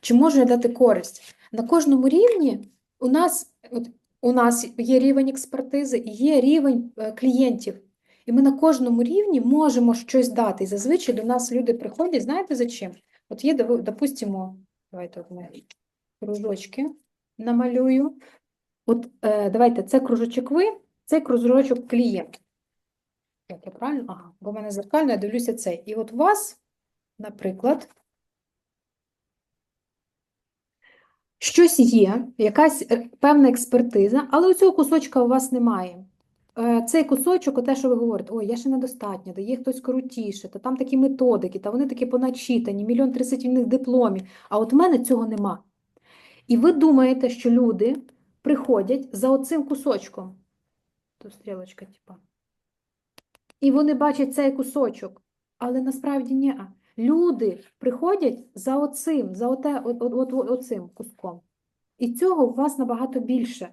Чи можу я дати користь? На кожному рівні у нас, от, у нас є рівень експертизи і є рівень е, клієнтів. І ми на кожному рівні можемо щось дати. І зазвичай до нас люди приходять, знаєте за чим? От є, допустимо, давайте от кружочки намалюю. От е, давайте, це кружочок ви, це кружочок клієнт. Як я правильно? Ага, бо в мене зеркально, я дивлюся цей. І от у вас, наприклад, щось є, якась е, певна експертиза, але у цього кусочка у вас немає. Е, Цей кусочок, те, що ви говорите, ой, я ще недостатньо, да є хтось крутіше, та там такі методики, та вони такі поначитані, мільйон тридцять в дипломів, а от в мене цього нема. І ви думаєте, що люди приходять за оцим кусочком. Тут стрілочка, типа. І вони бачать цей кусочок, але насправді ні. Люди приходять за оцим, за оте, от, от, от, от- оцим куском. І цього у вас набагато більше.